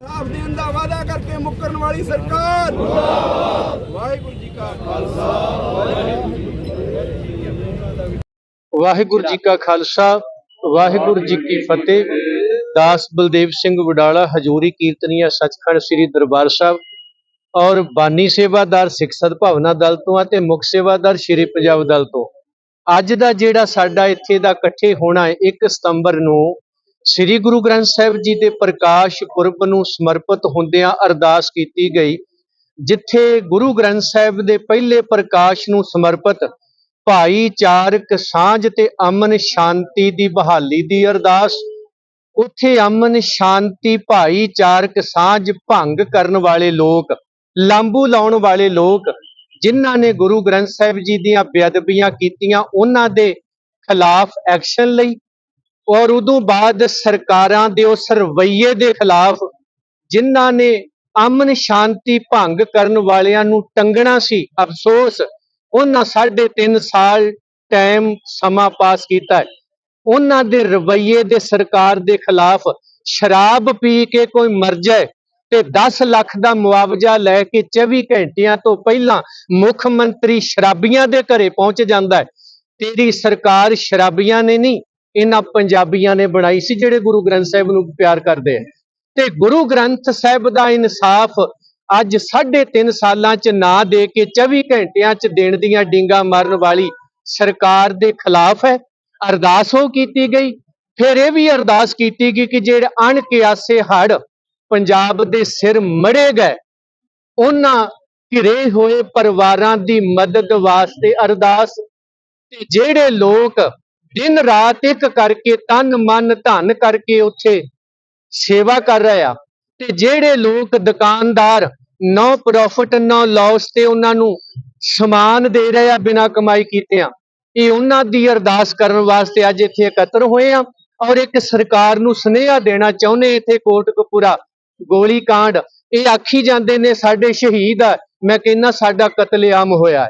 ਸਾਫ਼ ਦੇਣ ਦਾ ਵਾਅਦਾ ਕਰਕੇ ਮੁੱਕਰਨ ਵਾਲੀ ਸਰਕਾਰ। ਵਾਹਿਗੁਰੂ ਜੀ ਕਾ ਖਾਲਸਾ। ਵਾਹਿਗੁਰੂ ਜੀ ਕਾ ਖਾਲਸਾ, ਵਾਹਿਗੁਰੂ ਜੀ ਕੀ ਫਤਿਹ। ਦਾਸ ਬਲਦੇਵ ਸਿੰਘ ਵਡਾਲਾ, ਹਜੂਰੀ ਕੀਰਤਨੀਆ ਸੱਚਖੰਡ ਸ੍ਰੀ ਦਰਬਾਰ ਸਾਹਿਬ ਔਰ ਬਾਨੀ ਸੇਵਾਦਾਰ ਸਿੱਖ ਸਦਭਾਵਨਾ ਦਲ ਤੋਂ ਅਤੇ ਮੁੱਖ ਸੇਵਾਦਾਰ ਸ੍ਰੀ ਪੰਜਾਬ ਦਲ ਤੋਂ। ਅੱਜ ਦਾ ਜਿਹੜਾ ਸਾਡਾ ਇੱਥੇ ਦਾ ਇਕੱਠੇ ਹੋਣਾ ਹੈ 1 ਸਤੰਬਰ ਨੂੰ ਸ੍ਰੀ ਗੁਰੂ ਗ੍ਰੰਥ ਸਾਹਿਬ ਜੀ ਦੇ ਪ੍ਰਕਾਸ਼ ਪੁਰਬ ਨੂੰ ਸਮਰਪਿਤ ਹੁੰਦਿਆਂ ਅਰਦਾਸ ਕੀਤੀ ਗਈ, ਜਿੱਥੇ ਗੁਰੂ ਗ੍ਰੰਥ ਸਾਹਿਬ ਦੇ ਪਹਿਲੇ ਪ੍ਰਕਾਸ਼ ਨੂੰ ਸਮਰਪਿਤ ਭਾਈਚਾਰਕ ਸਾਂਝ ਤੇ ਅਮਨ ਸ਼ਾਂਤੀ ਦੀ ਬਹਾਲੀ ਦੀ ਅਰਦਾਸ, ਉੱਥੇ ਅਮਨ ਸ਼ਾਂਤੀ ਭਾਈਚਾਰਕ ਸਾਂਝ ਭੰਗ ਕਰਨ ਵਾਲੇ ਲੋਕ ਲਾਂਬੂ ਲਾਉਣ ਵਾਲੇ ਲੋਕ, ਜਿਨ੍ਹਾਂ ਨੇ ਗੁਰੂ ਗ੍ਰੰਥ ਸਾਹਿਬ ਜੀ ਦੀਆਂ ਬੇਅਦਬੀਆਂ ਕੀਤੀਆਂ, ਉਹਨਾਂ ਦੇ ਖਿਲਾਫ ਐਕਸ਼ਨ ਲਈ ਔਰ ਉਦੋਂ ਬਾਅਦ ਸਰਕਾਰਾਂ ਦੇ ਉਸ ਰਵੱਈਏ ਦੇ ਖਿਲਾਫ ਜਿਨ੍ਹਾਂ ਨੇ ਅਮਨ ਸ਼ਾਂਤੀ ਭੰਗ ਕਰਨ ਵਾਲਿਆਂ ਨੂੰ ਟੰਗਣਾ ਸੀ, ਅਫਸੋਸ, ਉਹਨਾਂ ਸਾਢੇ ਤਿੰਨ ਸਾਲ ਟਾਈਮ ਸਮਾਂ ਪਾਸ ਕੀਤਾ। ਉਹਨਾਂ ਦੇ ਰਵੱਈਏ ਦੇ ਸਰਕਾਰ ਦੇ ਖਿਲਾਫ ਸ਼ਰਾਬ ਪੀ ਕੇ ਕੋਈ ਮਰ ਜਾਏ ਤੇ 10 ਲੱਖ ਦਾ ਮੁਆਵਜ਼ਾ ਲੈ ਕੇ 24 ਘੰਟਿਆਂ ਤੋਂ ਪਹਿਲਾਂ ਮੁੱਖ ਮੰਤਰੀ ਸ਼ਰਾਬੀਆਂ ਦੇ ਘਰੇ ਪਹੁੰਚ ਜਾਂਦਾ ਹੈ। ਤੇਰੀ ਸਰਕਾਰ ਸ਼ਰਾਬੀਆਂ ਨੇ ਨਹੀਂ ਇਹਨਾਂ ਪੰਜਾਬੀਆਂ ਨੇ ਬਣਾਈ ਸੀ, ਜਿਹੜੇ ਗੁਰੂ ਗ੍ਰੰਥ ਸਾਹਿਬ ਨੂੰ ਪਿਆਰ ਕਰਦੇ ਆ। ਤੇ ਗੁਰੂ ਗ੍ਰੰਥ ਸਾਹਿਬ ਦਾ ਇਨਸਾਫ ਅੱਜ 3.5 ਸਾਲਾਂ ਚ ਨਾ ਦੇ ਕੇ 24 ਘੰਟਿਆਂ ਚ ਦੇਣ ਦੀਆਂ ਡਿੰਗਾ ਮਾਰਨ ਵਾਲੀ ਸਰਕਾਰ ਦੇ ਖਿਲਾਫ ਹੈ, ਅਰਦਾਸ ਉਹ ਕੀਤੀ ਗਈ। ਫਿਰ ਇਹ ਵੀ ਅਰਦਾਸ ਕੀਤੀ ਗਈ ਕਿ ਜਿਹੜੇ ਅਣਕਿਆਸੇ ਹੜ ਪੰਜਾਬ ਦੇ ਸਿਰ ਮੜੇ ਗਏ, ਉਹਨਾਂ ਘਿਰੇ ਹੋਏ ਪਰਿਵਾਰਾਂ ਦੀ ਮਦਦ ਵਾਸਤੇ ਅਰਦਾਸ ਤੇ ਜਿਹੜੇ ਲੋਕ ਦਿਨ ਰਾਤ ਇੱਕ ਕਰਕੇ, ਤਨ ਮਨ ਧਨ ਕਰਕੇ ਉੱਥੇ ਸੇਵਾ ਕਰ ਰਹੇ ਆ। ਤੇ ਜਿਹੜੇ ਲੋਕ ਦੁਕਾਨਦਾਰ, ਨੋ ਪ੍ਰੋਫਿਟ ਨੋ ਲਾਸ ਤੇ ਉਹਨਾਂ ਨੂੰ ਸਮਾਨ ਦੇ ਰਹੇ ਆ, ਬਿਨਾਂ ਕਮਾਈ ਕੀਤੇ ਆ, ਇਹ ਉਹਨਾਂ ਦੀ ਅਰਦਾਸ ਕਰਨ ਵਾਸਤੇ ਅੱਜ ਇੱਥੇ ਇਕੱਤਰ ਹੋਏ ਆ। ਔਰ ਇੱਕ ਸਰਕਾਰ ਨੂੰ ਸੁਨੇਹਾ ਦੇਣਾ ਚਾਹੁੰਦੇ ਇੱਥੇ ਕੋਟਕਪੂਰਾ, ਗੋਲੀ ਕਾਂਡ। ਇਹ ਆਖੀ ਜਾਂਦੇ ਨੇ, ਸਾਡੇ ਸ਼ਹੀਦ ਆ, ਮੈਂ ਕਹਿੰਦਾ ਸਾਡਾ ਕਤਲੇਆਮ ਹੋਇਆ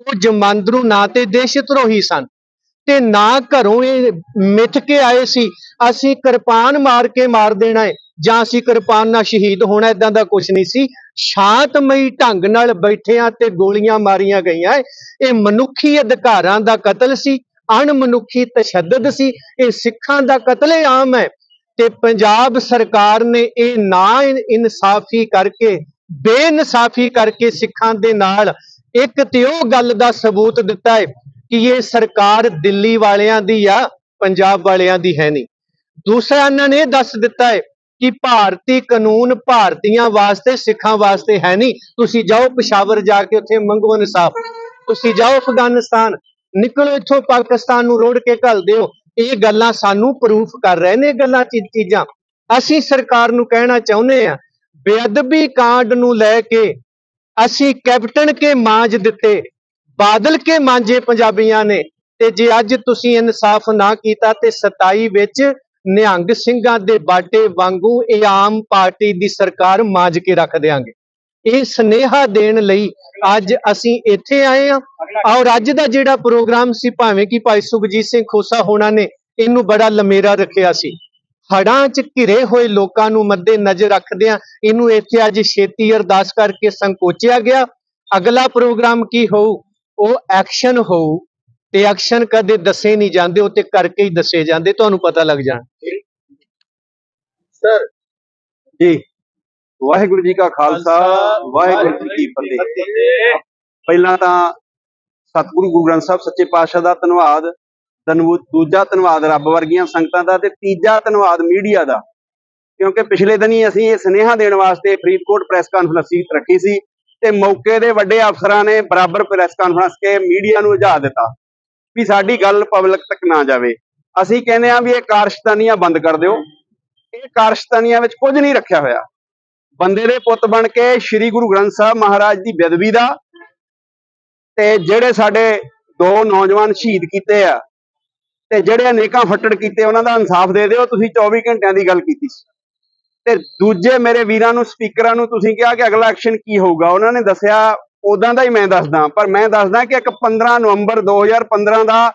ਉਹ ਜਮਾਂਦਰੂ ਨਾ ਤੇ ਦੇਸ਼ ਧਰੋਹੀ ਸਨ। ਤੇ ਨਾ ਘਰੋਂ ਇਹ ਮਿੱਥ ਕੇ ਆਏ ਸੀ। ਅਸੀਂ ਕਿਰਪਾਨ ਮਾਰ ਕੇ ਮਾਰ ਦੇਣਾ ਹੈ ਜਾਂ ਅਸੀਂ ਕਿਰਪਾਨ ਨਾਲ ਸ਼ਹੀਦ ਹੋਣਾ ਇਦਾਂ ਦਾ ਕੁਝ ਨਹੀਂ ਸੀ। ਸ਼ਾਂਤਮਈ ਢੰਗ ਨਾਲ ਬੈਠਿਆਂ ਤੇ ਗੋਲੀਆਂ ਮਾਰੀਆਂ ਗਈਆਂ ਹੈ। ਇਹ ਮਨੁੱਖੀ ਅਧਿਕਾਰਾਂ ਦਾ ਕਤਲ ਸੀ, ਅਣਮਨੁੱਖੀ ਤਸ਼ੱਦਦ ਸੀ, ਇਹ ਸਿੱਖਾਂ ਦਾ ਕਤਲੇਆਮ ਹੈ ਤੇ ਪੰਜਾਬ ਸਰਕਾਰ ਨੇ ਇਹ ਨਾ ਇਨਸਾਫੀ ਕਰਕੇ, ਬੇਇਨਸਾਫੀ ਕਰਕੇ ਸਿੱਖਾਂ ਦੇ ਨਾਲ ਇੱਕ ਤੇ ਉਹ ਗੱਲ ਦਾ ਸਬੂਤ ਦਿੱਤਾ ਹੈ ਕਿ ਇਹ ਸਰਕਾਰ ਦਿੱਲੀ ਵਾਲਿਆਂ ਦੀ ਆ, ਪੰਜਾਬ ਵਾਲਿਆਂ ਦੀ ਹੈ ਨਹੀਂ। ਦੂਸਰਾ ਇਹਨਾਂ ਨੇ ਇਹ ਦੱਸ ਦਿੱਤਾ ਹੈ ਕਿ ਭਾਰਤੀ ਕਾਨੂੰਨ ਭਾਰਤੀਆਂ ਵਾਸਤੇ, ਸਿੱਖਾਂ ਵਾਸਤੇ ਹੈ ਨਹੀਂ। ਤੁਸੀਂ ਜਾਓ ਪਿਸ਼ਾਵਰ ਜਾ ਕੇ ਉੱਥੇ ਮੰਗੋ ਇਨਸਾਫ। ਤੁਸੀਂ ਜਾਓ ਅਫਗਾਨਿਸਤਾਨ, ਨਿਕਲੋ ਇੱਥੋਂ ਪਾਕਿਸਤਾਨ ਨੂੰ ਰੋੜ ਕੇ ਘੱਲ ਦਿਓ। ਇਹ ਗੱਲਾਂ ਸਾਨੂੰ ਪ੍ਰੂਫ ਕਰ ਰਹੇ ਨੇ ਗੱਲਾਂ ਚੀ- ਚੀਜ਼ਾਂ। ਅਸੀਂ ਸਰਕਾਰ ਨੂੰ ਕਹਿਣਾ ਚਾਹੁੰਦੇ ਆ ਬੇਅਦਬੀ ਕਾਂਡ ਨੂੰ ਲੈ ਕੇ ਅਸੀਂ ਕੈਪਟਨ ਕੇ ਮਾਂਜ ਦਿੱਤੇ। ਬਾਦਲ ਕੇ ਮਾਂਜੇ ਪੰਜਾਬੀਆਂ ਨੇ ਤੇ ਜੇ ਅੱਜ ਤੁਸੀਂ ਇਨਸਾਫ ਨਾ ਕੀਤਾ ਤੇ 27 ਵਿੱਚ ਨਿਹੰਗ ਸਿੰਘਾਂ ਦੇ ਬਾਟੇ ਵਾਂਗੂ ਇਹ ਆਮ ਪਾਰਟੀ ਦੀ ਸਰਕਾਰ ਮਾਂਜ ਕੇ ਰੱਖ ਦੇਾਂਗੇ ਇਹ ਸਨੇਹਾ ਦੇਣ ਲਈ ਅੱਜ ਅਸੀਂ ਇੱਥੇ ਆਏ ਹਾਂ। ਔਰ ਅੱਜ ਦਾ ਜਿਹੜਾ ਪ੍ਰੋਗਰਾਮ ਸੀ, ਭਾਵੇਂ ਕਿ ਭਾਈ ਸੁਖਜੀਤ ਸਿੰਘ ਖੋਸਾ ਹੋਣਾ ਨੇ ਇਹਨੂੰ ਬੜਾ ਲਮੇਰਾ ਰੱਖਿਆ ਸੀ। ਹੜਾਂ 'ਚ ਘਿਰੇ ਹੋਏ ਲੋਕਾਂ ਨੂੰ ਮੱਦੇ ਨਜ਼ਰ ਰੱਖਦਿਆਂ ਇਹਨੂੰ ਇੱਥੇ ਅੱਜ ਛੇਤੀ ਅਰਦਾਸ ਕਰਕੇ ਸੰਕੋਚਿਆ ਗਿਆ। ਅਗਲਾ ਪ੍ਰੋਗਰਾਮ ਕੀ ਹੋਊ? ਉਹ ਐਕਸ਼ਨ ਹੋਊ ਤੇ ਐਕਸ਼ਨ ਕਦੇ ਦੱਸੇ ਨਹੀਂ ਜਾਂਦੇ ਉਹ ਤੇ ਕਰਕੇ ਹੀ ਦੱਸੇ ਜਾਂਦੇ ਤੁਹਾਨੂੰ ਪਤਾ ਲੱਗ ਜਾਣ। ਸਰ ਜੀ ਵਾਹਿਗੁਰੂ ਜੀ ਕਾ ਖਾਲਸਾ ਵਾਹਿਗੁਰੂ ਜੀ ਕੀ ਫਤਿਹ। ਪਹਿਲਾਂ ਤਾਂ ਸਤਿਗੁਰੂ ਗੁਰੂ ਗ੍ਰੰਥ ਸਾਹਿਬ ਸੱਚੇ ਪਾਤਸ਼ਾਹ ਦਾ ਧੰਨਵਾਦ ਧੰਨਵਾਦ ਦੂਜਾ ਧੰਨਵਾਦ ਰੱਬ ਵਰਗੀਆਂ ਸੰਗਤਾਂ ਦਾ ਤੇ ਤੀਜਾ ਧੰਨਵਾਦ ਮੀਡੀਆ ਦਾ। ਕਿਉਂਕਿ ਪਿਛਲੇ ਦਿਨੀ ਅਸੀਂ ਇਹ ਸੁਨੇਹਾ ਦੇਣ ਵਾਸਤੇ ਫਰੀਦਕੋਟ ਪ੍ਰੈਸ ਕਾਨਫਰੰਸ ਰੱਖੀ ਸੀ ਤੇ ਮੌਕੇ ਦੇ ਵੱਡੇ ਅਫਸਰਾਂ ਨੇ ਬਰਾਬਰ ਪ੍ਰੈਸ ਕਾਨਫਰੰਸ ਕੇ ਮੀਡੀਆ ਨੂੰ ਇਜਾਜ਼ਤ ਦਿੱਤਾ ਵੀ ਸਾਡੀ ਗੱਲ ਪਬਲਿਕ ਤੱਕ ਨਾ ਜਾਵੇ। ਅਸੀਂ ਕਹਿੰਦੇ ਆ ਵੀ ਇਹ ਕਾਰਸ਼ਤਾਨੀਆਂ ਬੰਦ ਕਰ ਦਿਓ। ਇਹ ਕਾਰਸ਼ਤਾਨੀਆਂ ਵਿੱਚ ਕੁਝ ਨਹੀਂ ਰੱਖਿਆ ਹੋਇਆ। ਬੰਦੇ ਦੇ ਪੁੱਤ ਬਣ ਕੇ ਸ੍ਰੀ ਗੁਰੂ ਗ੍ਰੰਥ ਸਾਹਿਬ ਮਹਾਰਾਜ ਦੀ ਬੇਦਬੀ ਦਾ ਤੇ ਜਿਹੜੇ ਸਾਡੇ ਦੋ ਨੌਜਵਾਨ ਸ਼ਹੀਦ ਕੀਤੇ ਆ ਤੇ ਜਿਹੜੇ ਅਨੇਕਾਂ ਫੱਟੜ ਕੀਤੇ, ਉਹਨਾਂ ਦਾ ਇਨਸਾਫ ਦੇ ਦਿਓ। ਤੁਸੀਂ 24 ਘੰਟਿਆਂ ਦੀ ਗੱਲ ਕੀਤੀ ਸੀ। ਤੇ ਦੂਜੇ ਮੇਰੇ ਵੀਰਾਂ ਨੂੰ, ਸਪੀਕਰਾਂ ਨੂੰ ਤੁਸੀਂ ਕਿਹਾ ਕਿ ਅਗਲਾ ਐਕਸ਼ਨ ਕੀ ਹੋਊਗਾ? ਉਹਨਾਂ ਨੇ ਦੱਸਿਆ ਉਦਾਂ ਦਾ ਹੀ ਮੈਂ ਦੱਸਦਾ, ਪਰ ਮੈਂ ਦੱਸਦਾ ਕਿ ਇੱਕ 15 ਨਵੰਬਰ 2015 ਦਾ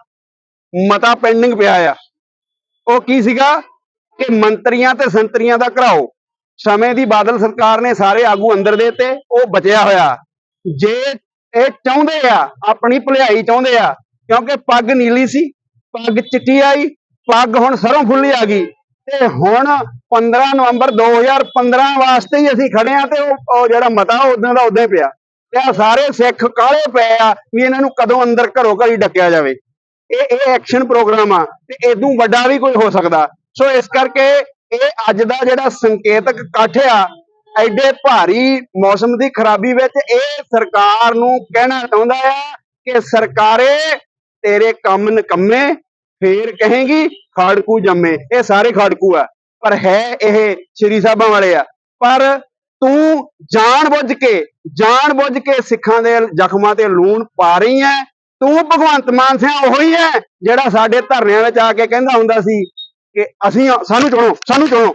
ਮਤਾ ਪੈਂਡਿੰਗ ਪਿਆ ਆ। ਉਹ ਕੀ ਸੀਗਾ? ਕਿ ਮੰਤਰੀਆਂ ਤੇ ਸੰਤਰੀਆਂ ਦਾ ਘਰਾਓ। ਸਮੇਂ ਦੀ ਬਾਦਲ ਸਰਕਾਰ ਨੇ ਸਾਰੇ ਆਗੂ ਅੰਦਰ ਦੇ ਤੇ ਉਹ ਬਚਿਆ ਹੋਇਆ। ਜੇ ਇਹ ਚਾਹੁੰਦੇ ਆ, ਆਪਣੀ ਭਲਾਈ ਚਾਹੁੰਦੇ ਆ, ਕਿਉਂਕਿ ਪੱਗ ਨੀਲੀ ਸੀ, ਪੱਗ ਚਿੱਟੀ ਆਈ, ਪੱਗ ਹੁਣ ਸਰੋਂ ਫੁੱਲੀ ਆ ਗਈ। ਤੇ ਹੁਣ 15 ਨਵੰਬਰ 2015 ਵਾਸਤੇ ਹੀ ਅਸੀਂ ਖੜੇ ਆ ਤੇ ਉਹ ਜਿਹੜਾ ਮਤਾ ਉਦੋਂ ਦਾ ਉਦੋਂ ਹੀ ਪਿਆ। ਤੇ ਆਹ ਸਾਰੇ ਸਿੱਖ ਕਾਲੇ ਪਏ ਆ ਵੀ ਇਹਨਾਂ ਨੂੰ ਕਦੋਂ ਅੰਦਰ ਘਰੋਂ ਘਰੀ ਡੱਕਿਆ ਜਾਵੇ। ਇਹ ਇਹ ਐਕਸ਼ਨ ਪ੍ਰੋਗਰਾਮ ਆ ਤੇ ਇਦੋਂ ਵੱਡਾ ਵੀ ਕੋਈ ਹੋ ਸਕਦਾ। ਸੋ ਇਸ ਕਰਕੇ ਇਹ ਅੱਜ ਦਾ ਜਿਹੜਾ ਸੰਕੇਤਕ ਇਕੱਠ ਆ, ਐਡੇ ਭਾਰੀ ਮੌਸਮ ਦੀ ਖਰਾਬੀ ਵਿੱਚ ਇਹ ਸਰਕਾਰ ਨੂੰ ਕਹਿਣਾ ਚਾਹੁੰਦਾ ਆ ਕਿ ਸਰਕਾਰੇ ਤੇਰੇ ਕੰਮ ਨਕੰਮੇ ਫੇਰ ਕਹੇਗੀ, ਖਾੜਕੂ ਜੰਮੇ। ਇਹ ਸਾਰੇ ਖਾੜਕੂ ਆ। ਪਰ ਹੈ ਇਹ ਸ਼੍ਰੀ ਸਾਹਿਬਾਂ ਵਾਲੇ ਆ। ਪਰ ਤੂੰ ਜਾਣ ਬੁੱਝ ਕੇ, ਜਾਣ ਬੁੱਝ ਕੇ ਸਿੱਖਾਂ ਦੇ ਜ਼ਖਮਾਂ ਤੇ ਲੂਣ ਪਾ ਰਹੀ ਹੈ ਤੂੰ ਭਗਵੰਤ ਮਾਨ ਸਿੰਘ ਉਹੀ ਹੈ ਜਿਹੜਾ ਸਾਡੇ ਧਰਨਿਆਂ ਵਿੱਚ ਆ ਕੇ ਕਹਿੰਦਾ ਹੁੰਦਾ ਸੀ ਕਿ ਅਸੀਂ ਸਾਨੂੰ ਚੁਣੋ ਸਾਨੂੰ ਚੁਣੋ।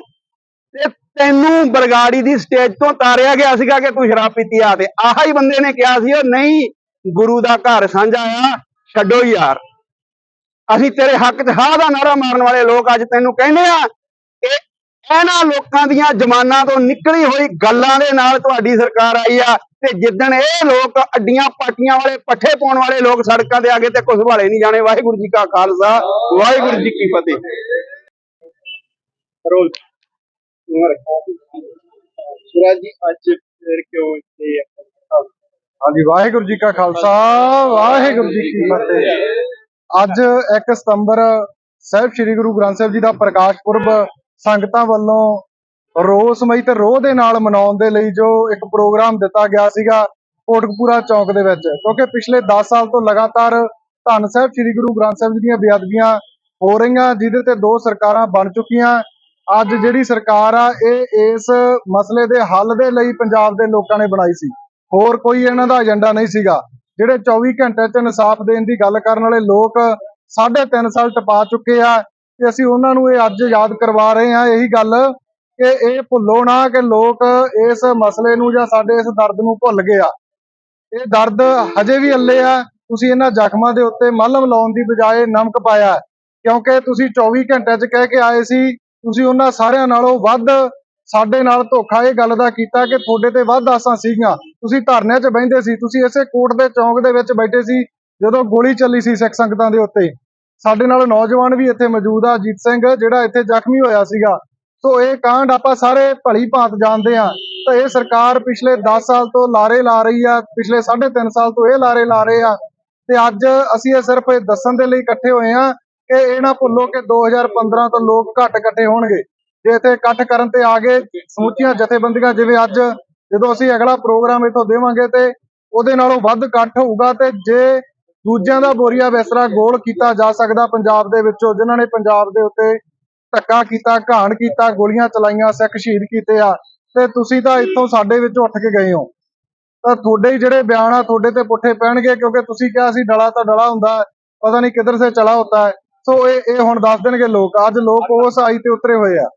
ਤੇ ਤੈਨੂੰ ਬਰਗਾੜੀ ਦੀ ਸਟੇਜ ਤੋਂ ਤਾਰਿਆ ਗਿਆ ਸੀਗਾ ਕਿ ਤੂੰ ਸ਼ਰਾਬ ਪੀਤੀ ਆ ਤੇ ਆਹ ਹੀ ਬੰਦੇ ਨੇ ਕਿਹਾ ਸੀ, ਉਹ ਨਹੀਂ, ਗੁਰੂ ਦਾ ਘਰ ਸਾਂਝਾ ਆ, ਛੱਡੋ ਯਾਰ। ਅਸੀਂ ਤੇਰੇ ਹੱਕ 'ਚ ਹਾਂ ਦਾ ਨਾਰਾ ਮਾਰਨ ਵਾਲੇ ਲੋਕ ਅੱਜ ਤੈਨੂੰ ਕਹਿੰਦੇ ਆ ਕਿ ਇਹਨਾਂ ਲੋਕਾਂ ਦੀਆਂ ਜ਼ਮਾਨਾਂ ਤੋਂ ਨਿਕਲੀ ਹੋਈ ਗੱਲਾਂ ਦੇ ਨਾਲ ਤੁਹਾਡੀ ਸਰਕਾਰ ਆਈ ਆ ਤੇ ਜਿੱਦਣ ਇਹ ਲੋਕ ਅੱਡੀਆਂ ਪਾਟੀਆਂ ਵਾਲੇ ਪੱਠੇ ਪਾਉਣ ਵਾਲੇ ਲੋਕ ਸੜਕਾਂ ਤੇ ਆ ਗਏ ਤੇ ਕੁਝ ਭਾਲੇ ਨਹੀਂ ਜਾਣੇ ਵਾਹਿਗੁਰੂ ਜੀ ਕਾ ਖਾਲਸਾ ਵਾਹਿਗੁਰੂ ਜੀ ਕੀ ਫਤਿਹ। ਰੋਲ। ਸੁਰਾਜ ਜੀ ਅੱਜ ਫਿਰ ਕਿਉਂ ਇੱਥੇ ਹਾਂਜੀ ਵਾਹਿਗੁਰੂ ਜੀ ਕਾ ਖਾਲਸਾ ਵਾਹਿਗੁਰੂ ਜੀ ਕੀ ਫਤਿਹ। ਅੱਜ 1 ਸਤੰਬਰ ਸਾਹਿਬ ਸ੍ਰੀ ਗੁਰੂ ਗ੍ਰੰਥ ਸਾਹਿਬ ਜੀ ਦਾ ਪ੍ਰਕਾਸ਼ ਪੁਰਬ ਸੰਗਤਾਂ ਵੱਲੋਂ ਰੋਸਮਈ ਤੇ ਰੋਹ ਦੇ ਨਾਲ ਮਨਾਉਣ ਦੇ ਲਈ ਜੋ ਇੱਕ ਪ੍ਰੋਗਰਾਮ ਦਿੱਤਾ ਗਿਆ ਸੀਗਾ ਕੋਟਕਪੂਰਾ ਚੌਕ ਦੇ ਵਿੱਚ, ਕਿਉਂਕਿ ਪਿਛਲੇ 10 ਸਾਲ ਤੋਂ ਲਗਾਤਾਰ ਧੰਨ ਸਾਹਿਬ ਸ੍ਰੀ ਗੁਰੂ ਗ੍ਰੰਥ ਸਾਹਿਬ ਜੀ ਦੀਆਂ ਬੇਅਦਬੀਆਂ ਹੋ ਰਹੀਆਂ, ਜਿਹਦੇ ਤੇ ਦੋ ਸਰਕਾਰਾਂ ਬਣ ਚੁੱਕੀਆਂ। ਅੱਜ ਜਿਹੜੀ ਸਰਕਾਰ ਆ, ਇਹ ਇਸ ਮਸਲੇ ਦੇ ਹੱਲ ਦੇ ਲਈ ਪੰਜਾਬ ਦੇ ਲੋਕਾਂ ਨੇ ਬਣਾਈ ਸੀ। ਹੋਰ ਕੋਈ ਇਹਨਾਂ ਦਾ ਏਜੰਡਾ ਨਹੀਂ ਸੀਗਾ। ਜਿਹੜੇ 24 ਘੰਟੇ ਚ ਇਨਸਾਫ ਦੇਣ ਦੀ ਗੱਲ ਕਰਨ ਵਾਲੇ ਲੋਕ ਸਾਢੇ ਤਿੰਨ ਸਾਲ ਟਪਾ ਚੁੱਕੇ ਆ ਤੇ ਅਸੀਂ ਉਹਨਾਂ ਨੂੰ ਇਹ ਅੱਜ ਯਾਦ ਕਰਵਾ ਰਹੇ ਹਾਂ ਇਹੀ ਗੱਲ ਕਿ ਇਹ ਭੁੱਲੋ ਨਾ ਕਿ ਲੋਕ ਇਸ ਮਸਲੇ ਨੂੰ ਜਾਂ ਸਾਡੇ ਇਸ ਦਰਦ ਨੂੰ ਭੁੱਲ ਗਏ ਆ। ਇਹ ਦਰਦ ਹਜੇ ਵੀ ਅੱਲੇ ਆ। ਤੁਸੀਂ ਇਹਨਾਂ ਜ਼ਖਮਾਂ ਦੇ ਉੱਤੇ ਮਲਮ ਲਾਉਣ ਦੀ ਬਜਾਏ ਨਮਕ ਪਾਇਆ। ਕਿਉਂਕਿ ਤੁਸੀਂ 24 ਘੰਟਿਆਂ ਚ ਕਹਿ ਕੇ ਆਏ ਸੀ, ਤੁਸੀਂ ਉਹਨਾਂ ਸਾਰਿਆਂ ਨਾਲੋਂ ਵੱਧ ਸਾਡੇ ਨਾਲ ਧੋਖਾ ਇਹ ਗੱਲ ਦਾ ਕੀਤਾ ਕਿ ਤੁਹਾਡੇ ਤੇ ਵੱਧ ਆਸਾਂ ਸੀਗੀਆਂ। ਤੁਸੀਂ ਧਰਨਿਆਂ 'ਚ ਬਹਿੰਦੇ ਸੀ, ਤੁਸੀਂ ਇਸੇ ਕੋਟ ਦੇ ਚੌਂਕ ਦੇ ਵਿੱਚ ਬੈਠੇ ਸੀ, ਜਦੋਂ ਗੋਲੀ ਚੱਲੀ ਸੀ ਸਿੱਖ ਸੰਗਤਾਂ ਦੇ ਉੱਤੇ। ਸਾਡੇ ਨਾਲ ਨੌਜਵਾਨ ਵੀ ਇੱਥੇ ਮੌਜੂਦ ਆ ਜੀਤ ਸਿੰਘ, ਜਿਹੜਾ ਇੱਥੇ ਜ਼ਖਮੀ ਹੋਇਆ ਸੀਗਾ। ਸੋ ਇਹ ਕਾਂਡ ਆਪਾਂ ਸਾਰੇ ਭਲੀ ਭਾਂਤ ਜਾਣਦੇ ਆ ਤਾਂ ਇਹ ਸਰਕਾਰ ਪਿਛਲੇ 10 ਸਾਲ ਤੋਂ ਲਾਰੇ ਲਾ ਰਹੀ ਆ, ਪਿਛਲੇ 3.5 ਸਾਲ ਤੋਂ ਇਹ ਲਾਰੇ ਲਾ ਰਹੇ ਆ। ਤੇ ਅੱਜ ਅਸੀਂ ਇਹ ਸਿਰਫ ਇਹ ਦੱਸਣ ਦੇ ਲਈ ਇਕੱਠੇ ਹੋਏ ਆ ਕਿ ਇਹ ਨਾ ਭੁੱਲੋ ਕਿ 2015 ਤੋਂ ਲੋਕ ਘੱਟ ਇਕੱਠੇ ਹੋਣਗੇ। ਜੇ ਇੱਥੇ ਇਕੱਠ ਕਰਨ ਤੇ ਆ ਗਏ ਸਮੁੱਚੀਆਂ ਜਥੇਬੰਦੀਆਂ, ਜਿਵੇਂ ਅੱਜ ਜਦੋਂ ਅਸੀਂ ਅਗਲਾ ਪ੍ਰੋਗਰਾਮ ਇੱਥੋਂ ਦੇਵਾਂਗੇ ਤੇ ਉਹਦੇ ਨਾਲੋਂ ਵੱਧ ਇਕੱਠ ਹੋਊਗਾ ਤੇ ਜੇ ਦੂਜਿਆਂ ਦਾ ਬੋਰੀਆ ਵੈਸਰਾ ਗੋਲ ਕੀਤਾ ਜਾ ਸਕਦਾ ਪੰਜਾਬ ਦੇ ਵਿੱਚੋਂ, ਜਿਨ੍ਹਾਂ ਨੇ ਪੰਜਾਬ ਦੇ ਉੱਤੇ ਧੱਕਾ ਕੀਤਾ, ਘਾਣ ਕੀਤਾ, ਗੋਲੀਆਂ ਚਲਾਈਆਂ, ਸਿੱਖ ਸ਼ਹੀਦ ਕੀਤੇ ਆ, ਤੇ ਤੁਸੀਂ ਤਾਂ ਇੱਥੋਂ ਸਾਡੇ ਵਿੱਚੋਂ ਉੱਠ ਕੇ ਗਏ ਹੋ। ਤਾਂ ਤੁਹਾਡੇ ਹੀ ਜਿਹੜੇ ਬਿਆਨ ਆ, ਤੁਹਾਡੇ ਤੇ ਪੁੱਠੇ ਪੈਣਗੇ, ਕਿਉਂਕਿ ਤੁਸੀਂ ਕਿਹਾ ਸੀ ਡਲਾ ਤਾਂ ਡਲਾ ਹੁੰਦਾ, ਪਤਾ ਨਹੀਂ ਕਿੱਧਰ ਸੇ ਚਲਾ ਹੁੰਦਾ ਸੋ ਇਹ ਇਹ ਹੁਣ ਦੱਸ ਦੇਣਗੇ ਲੋਕ, ਅੱਜ ਲੋਕ ਉਸ ਆਈ ਤੇ ਉਤਰੇ ਹੋਏ ਆ।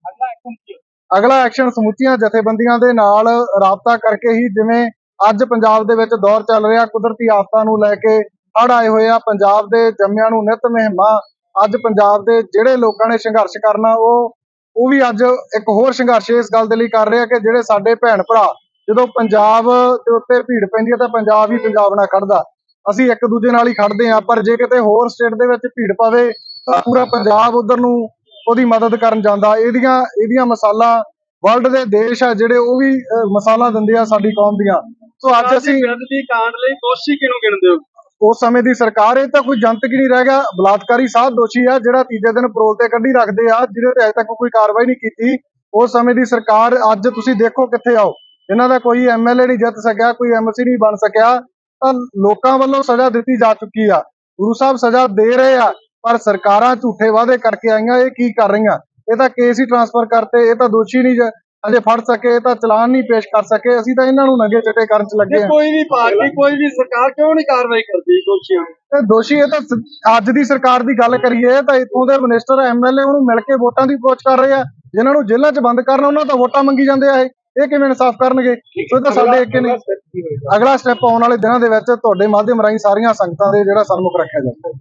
ਅਗਲਾ ਐਕਸ਼ਨ ਸਮੁੱਚੀਆਂ ਜਥੇਬੰਦੀਆਂ ਦੇ ਨਾਲ ਰਾਬਤਾ ਕਰਕੇ ਹੀ ਜਿਵੇਂ ਅੱਜ ਪੰਜਾਬ ਦੇ ਵਿੱਚ ਦੌਰ ਚੱਲ ਰਿਹਾ, ਕੁਦਰਤੀ ਆਫਤਾਂ ਨੂੰ ਲੈ ਕੇ ਹੜ੍ਹ ਆਏ ਹੋਏ ਆ, ਪੰਜਾਬ ਦੇ ਜੰਮਿਆਂ ਨੂੰ ਨਿਤ ਮਹਿਮਾ ਅੱਜ ਪੰਜਾਬ ਦੇ ਜਿਹੜੇ ਲੋਕਾਂ ਨੇ ਸੰਘਰਸ਼ ਕਰਨਾ, ਉਹ ਉਹ ਵੀ ਅੱਜ ਇੱਕ ਹੋਰ ਸੰਘਰਸ਼ ਇਸ ਗੱਲ ਦੇ ਲਈ ਕਰ ਰਿਹਾ ਕਿ ਜਿਹੜੇ ਸਾਡੇ ਭੈਣ ਭਰਾ, ਜਦੋਂ ਪੰਜਾਬ ਦੇ ਉੱਤੇ ਭੀੜ ਪੈਂਦੀ ਹੈ ਤਾਂ ਪੰਜਾਬ ਹੀ ਪੰਜਾਬ ਨਾਲ ਖੜਦਾ ਅਸੀਂ ਇੱਕ ਦੂਜੇ ਨਾਲ ਹੀ ਖੜਦੇ ਆ ਪਰ ਜੇ ਕਿਤੇ ਹੋਰ ਸਟੇਟ ਦੇ ਵਿੱਚ ਭੀੜ ਪਾਵੇ ਤਾਂ ਪੂਰਾ ਪੰਜਾਬ ਉਧਰ ਨੂੰ ਉਹਦੀ ਮਦਦ ਕਰਨ ਜਾਂਦਾ। ਇਹਦੀਆਂ ਇਹਦੀਆਂ ਮਸਾਲਾ ਵਰਲਡ ਦੇ ਦੇਸ਼ ਆ ਜਿਹੜੇ ਉਹ ਵੀ ਮਸਾਲਾ ਦਿੰਦੇ ਆ ਸਾਡੀ ਕੌਮ ਦੀਆਂ। ਸੋ ਅੱਜ ਅਸੀਂ ਬੇਅਦਬੀ ਕਾਂਡ ਲਈ ਦੋਸ਼ੀ ਕਿਹਨੂੰ ਗਿਣਦੇ ਹੋ? ਉਸ ਸਮੇਂ ਦੀ ਸਰਕਾਰ ਇਹ ਤਾਂ ਕੋਈ ਜਨਤਕ ਹੀ ਨਹੀਂ ਰਹਿ ਗਿਆ। ਬਲਾਤਕਾਰੀ ਸਾਧ ਦੋਸ਼ੀ ਆ ਜਿਹੜਾ ਤੀਜੇ ਦਿਨ ਪਰੋਲ ਤੇ ਕੱਢੀ ਰੱਖਦੇ ਆ ਜਿਹਦੇ ਤੇ ਅਜੇ ਤੱਕ ਕੋਈ ਕਾਰਵਾਈ ਨਹੀਂ ਕੀਤੀ। ਉਸ ਸਮੇਂ ਦੀ ਸਰਕਾਰ ਅੱਜ ਤੁਸੀਂ ਦੇਖੋ ਕਿੱਥੇ ਆਓ। ਇਹਨਾਂ ਦਾ ਕੋਈ ਐਮਐਲਏ ਨਹੀਂ ਜਿੱਤ ਸਕਿਆ ਕੋਈ ਐਮਸੀ ਨਹੀਂ ਬਣ ਸਕਿਆ। ਤਾਂ ਲੋਕਾਂ ਵੱਲੋਂ ਸਜ਼ਾ ਦਿੱਤੀ ਜਾ ਚੁੱਕੀ ਆ। ਗੁਰੂ ਸਾਹਿਬ ਸਜ਼ਾ ਦੇ ਰਹੇ ਆ। ਪਰ ਸਰਕਾਰਾਂ ਝੂਠੇ ਵਾਅਦੇ ਕਰਕੇ ਆਈਆਂ ਇਹ ਕੀ ਕਰ ਰਹੀਆਂ? ਇਹ ਤਾਂ ਕੇਸ ਹੀ ਟਰਾਂਸਫਰ ਕਰਤੇ ਇਹ ਤਾਂ ਦੋਸ਼ੀ ਨਹੀਂ ਅਜੇ ਫੜ ਸਕੇ ਇਹ ਤਾਂ ਚਲਾਨ ਨਹੀਂ ਪੇਸ਼ ਕਰ ਸਕੇ ਅਸੀਂ ਤਾਂ ਇਹਨਾਂ ਨੂੰ ਨੰਗੇ ਚਿੱਟੇ ਕਰਨ ਚ ਲੱਗੇ ਆ ਕੋਈ ਵੀ ਪਾਰਟੀ ਕੋਈ ਵੀ ਸਰਕਾਰ ਕਿਉਂ ਨਹੀਂ ਕਾਰਵਾਈ ਕਰਦੀ ਦੋਸ਼ੀਆਂ ਨੂੰ ਤੇ ਦੋਸ਼ੀ ਇਹ ਤਾਂ ਅੱਜ ਦੀ ਸਰਕਾਰ ਦੀ ਗੱਲ ਕਰੀਏ ਤਾਂ ਇੱਥੋਂ ਦੇ ਮਿਨਿਸਟਰ ਐਮਐਲਏ ਉਹਨੂੰ ਮਿਲ ਕੇ ਵੋਟਾਂ ਦੀ ਅਪਰੋਚ ਕਰ ਰਹੇ ਆ। ਜਿਨ੍ਹਾਂ ਨੂੰ ਜੇਲ੍ਹਾਂ 'ਚ ਬੰਦ ਕਰਨਾ ਉਹਨਾਂ ਤੋਂ ਵੋਟਾਂ ਮੰਗੀ ਜਾਂਦੇ ਆ ਇਹ। ਇਹ ਕਿਵੇਂ ਇਨਸਾਫ ਕਰਨਗੇ? ਸੋ ਇਹ ਤਾਂ ਸਾਡੇ ਇੱਕ ਨਹੀਂ। ਅਗਲਾ ਸਟੈਪ ਆਉਣ ਵਾਲੇ ਦਿਨਾਂ ਦੇ ਵਿੱਚ ਤੁਹਾਡੇ ਮਾਧਿਅਮ ਰਾਹੀਂ ਸਾਰੀਆਂ ਸੰਗਤਾਂ ਦੇ ਜਿਹੜਾ ਸਨਮੁਖ ਰੱਖਿਆ ਜਾਂਦਾ